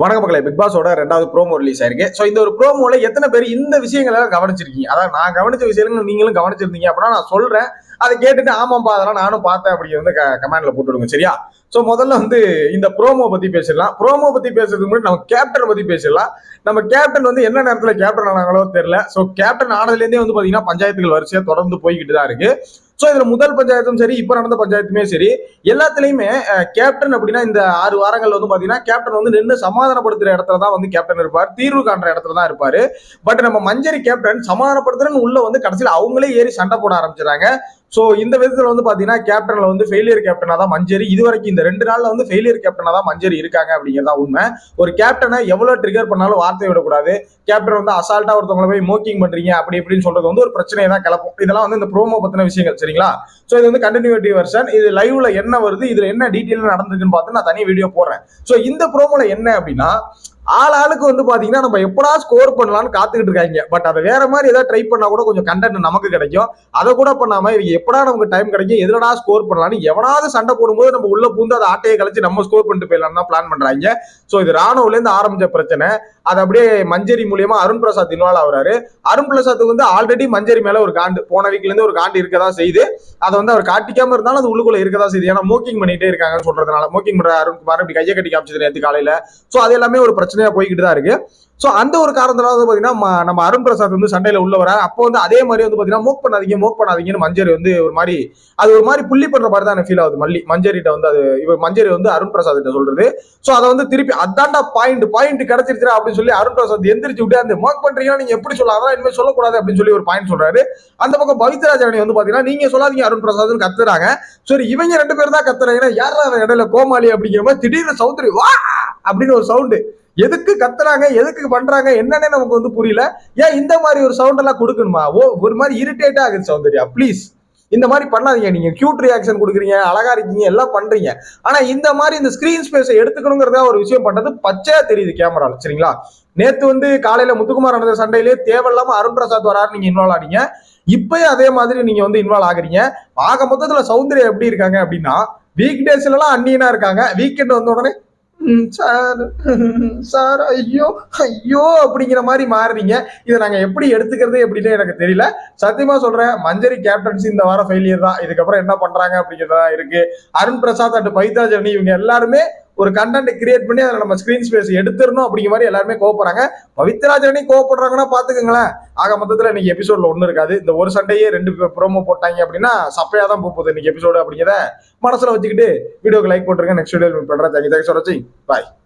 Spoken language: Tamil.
வணக்க மக்களே பிக் பாஸோட ரெண்டாவது ப்ரோமோ ரிலீஸ் ஆயிருக்கு. ஸோ இந்த ஒரு ப்ரோமோல எத்தனை பேர் இந்த விஷயங்களெல்லாம் கவனிச்சிருக்கீங்க? அதான் நான் கவனிச்ச விஷயங்கள் நீங்களும் கவனிச்சிருந்தீங்க அப்படின்னா நான் சொல்றேன். அதை கேட்டுட்டு ஆமாப்பா அதெல்லாம் நானும் பார்த்தேன் அப்படி வந்து கமெண்ட்ல போட்டுடுங்க சரியா? ஸோ முதல்ல வந்து இந்த ப்ரோமோ பத்தி பேசிடலாம். ப்ரோமோ பத்தி பேசுறதுக்கு முன்னாடி நம்ம கேப்டன் பத்தி பேசிடலாம். நம்ம கேப்டன் வந்து என்ன நேரத்தில் கேப்டன் ஆனாங்களோ தெரியல. ஸோ கேப்டன் ஆனதுலேருந்தே வந்து பார்த்தீங்கன்னா பஞ்சாயத்துகள் வரிசையாக தொடர்ந்து போய்கிட்டு தான் இருக்கு. ஸோ இதுல முதல் பஞ்சாயத்தும் சரி இப்போ நடந்த பஞ்சாயத்துமே சரி எல்லாத்துலயுமே கேப்டன் அப்படின்னா இந்த ஆறு வாரங்கள் வந்து பாத்தீங்கன்னா கேப்டன் வந்து நின்று சமாதானப்படுத்துற இடத்துல தான் வந்து கேப்டன் இருப்பார். தீர்வு காண்ற இடத்துல தான் இருப்பாரு. பட் நம்ம மஞ்சரி கேப்டன் சமாதானப்படுத்துறன்னு உள்ள வந்து கடைசியில் அவங்களே ஏறி சண்டை போட ஆரம்பிச்சிட்டாங்க ஸோ இந்த விதத்தில் வந்து பார்த்தீங்கன்னா கேப்டனில் வந்து ஃபெயிலியர் கேப்டனாக தான் மஞ்சரி. இது வரைக்கும் இந்த ரெண்டு நாளில் வந்து ஃபெயிலியர் கேப்டனாக தான் மஞ்சரி இருக்காங்க அப்படிங்கிறதா உண்மை. ஒரு கேப்டனை எவ்வளோ ட்ரிகர் பண்ணாலும் வார்த்தை விடக்கூடாது. கேப்டன் வந்து அசால்ட்டாக ஒருத்தவங்களை போய் மோக்கிங் பண்ணுறீங்க அப்படி இப்படின்னு சொல்கிறது வந்து ஒரு பிரச்சனையை தான் கிளப்பும். இதெல்லாம் வந்து இந்த ப்ரோமோ பற்றின விஷயங்கள் சரிங்களா? ஸோ இது வந்து கண்டினியூட்டி வெர்ஷன் இது லைவ்ல என்ன வருது இதில் என்ன டீட்டெயில் நடந்திருக்குன்னு பார்த்து நான் தனி வீடியோ போடுறேன். ஸோ இந்த ப்ரோமோவில் என்ன அப்படின்னா ஆள் ஆளுக்கு வந்து பாத்தீங்கன்னா நம்ம எப்படா ஸ்கோர் பண்ணலாம்னு காத்துக்கிட்டு இருக்காங்க. பட் அதை வேற மாதிரி ஏதாவது ட்ரை பண்ணா கூட கொஞ்சம் கண்டென்ட் நமக்கு கிடைக்கும். அதை கூட பண்ணாம இவங்க எப்படா நமக்கு டைம் கிடைக்கும் எதுலடா ஸ்கோர் பண்ணலாம்னு எவனாவது சண்டை போடும்போது நம்ம உள்ள பூந்து அதை ஆட்டையை கழிச்சு நம்ம ஸ்கோர் பண்ணிட்டு போயிடலாம் தான் பிளான் பண்றாங்க. ஸோ இது ராணுவல இருந்து ஆரம்பிச்ச பிரச்சனை. அது அப்படியே மஞ்சரி மூலியமா அருண் பிரசாத் இன்வால்வ் ஆகுறாரு. அருண் பிரசாத்துக்கு வந்து ஆல்ரெடி மஞ்சரி மேல ஒரு காண்டு போன வீக்ல இருந்து ஒரு காண்டு இருக்கதான் செய்யுது. அதை வந்து அவர் காட்டிக்காம இருந்தாலும் அது உள்ளுக்குள்ள இருக்கதான் செய்யுது. ஏன்னா மோக்கிங் பண்ணிட்டே இருக்காங்கன்னு சொல்றதுனால மோக்கிங் பண்ற அருண் குமார் இப்படி கையை கட்டி காமிச்சது நேற்று காலையில. ஸோ அது எல்லாமே ஒரு பிரச்சனையா போய்கிட்டு தான் இருக்கு. ஸோ அந்த ஒரு காரணத்தினால வந்து பார்த்தீங்கன்னா நம்ம அருண் பிரசாத் வந்து சண்டையில உள்ள வர அப்போ வந்து அதே மாதிரி வந்து பார்த்தீங்கன்னா மோக் பண்ணாதீங்க மோக் பண்ணாதீங்கன்னு மஞ்சரி வந்து ஒரு மாதிரி அது ஒரு மாதிரி புள்ளி பண்ற மாதிரி தான் ஃபீல் ஆகுது. மல்லி மஞ்சரிட்ட வந்து அது இவர் மஞ்சரி வந்து அருண் பிரசாத் கிட்ட சொல்றது. ஸோ அதை வந்து திருப்பி அதாண்டா பாயிண்ட் பாயிண்ட் கிடைச்சிருச்சா அப்படின்னு சொல்லி அருண் பிரசாத் எந்திரிச்சு விட்டு அந்த மோக் பண்றீங்கன்னா நீங்க எப்படி சொல்லலாம் அதான் இனிமேல் சொல்லக்கூடாது அப்படின்னு சொல்லி ஒரு பாயிண்ட் சொல்றாரு. அந்த பக்கம் பவித்ராஜாணி வந்து பாத்தீங்கன்னா நீங்க சொல்லாதீங்க அருண் பிரசாத்னு கத்துறாங்க. சரி இவங்க ரெண்டு பேர் தான் கத்துறாங்கன்னா யாரா அவன் இடையில கோமாளி அப்படிங்கிற மாதிரி திடீர்னு சௌத்ரி வா! அப்படின்னு ஒரு சவுண்டு எதுக்கு கத்துறாங்க எதுக்கு பண்றாங்க என்னன்னே நமக்கு வந்து புரியல. ஏன் இந்த மாதிரி ஒரு சவுண்ட் எல்லாம் கொடுக்கணுமா? ஓ ஒரு மாதிரி இரிட்டேட்டா ஆகுது சௌந்தர்யா ப்ளீஸ் இந்த மாதிரி பண்ணாதீங்க. நீங்க கியூட் ரியாக்ஷன் கொடுக்குறீங்க அழகா இருக்கீங்க எல்லாம் பண்றீங்க. ஆனா இந்த மாதிரி இந்த ஸ்கிரீன் ஸ்பேஸை எடுத்துக்கணுங்கிறதா ஒரு விஷயம் பண்றது பச்சையா தெரியுது கேமரால சரிங்களா? நேத்து வந்து காலையில முத்துக்குமார் நடந்த சண்டையிலே தேவையில்லாம அருண் பிரசாத் வராரு நீங்க இன்வால்வ் ஆனீங்க. இப்பயும் அதே மாதிரி நீங்க வந்து இன்வால்வ் ஆகுறீங்க. ஆக மொத்தத்துல சௌந்தர்யா எப்படி இருக்காங்க அப்படின்னா வீக் டேஸ்ல எல்லாம் அன்னியனா இருக்காங்க. வீக்கெண்ட் வந்த உடனே சார். சார் ஐயோ ஐயோ அப்படிங்கிற மாதிரி மாறுறீங்க. இதை நாங்க எப்படி எடுத்துக்கிறது எப்படின்னு எனக்கு தெரியல. சத்தியமா சொல்றேன் மஞ்சரி கேப்டன்சி இந்த வாரம் ஃபெயிலியர் தான். இதுக்கப்புறம் என்ன பண்றாங்க அப்படிங்கிறதா இருக்கு. அருண் பிரசாத் அண்ட் பைதா ஜெர்னி இவங்க எல்லாருமே ஒரு கண்டென்ட் கிரியேட் பண்ணி அதில் நம்ம ஸ்க்ரீன் ஸ்பேஸ் எடுத்துடணும் அப்படிங்கிற மாதிரி எல்லாருமே கோவப்படுறாங்க. பவித்ராஜனி கோவப்படுறாங்கன்னா பார்த்துக்கோங்களேன். ஆக மொத்தத்தில் இன்னைக்கு எபிசோடில் ஒன்றும் இருக்காது. இந்த ஒரு சண்டையே ரெண்டு ப்ரோமோ போட்டாங்க அப்படின்னா சப்பையாக தான் போகுது இன்னைக்கு எபிசோடு அப்படிங்கிறத மனசில் வச்சுக்கிட்டு வீடியோக்கு லைக் போட்டுருங்க. நெக்ஸ்ட் வீடியோ பண்ணுறேன் தேங்க்யூ தேங்க்ஸ் ஃபார் வாட்சிங் பாய்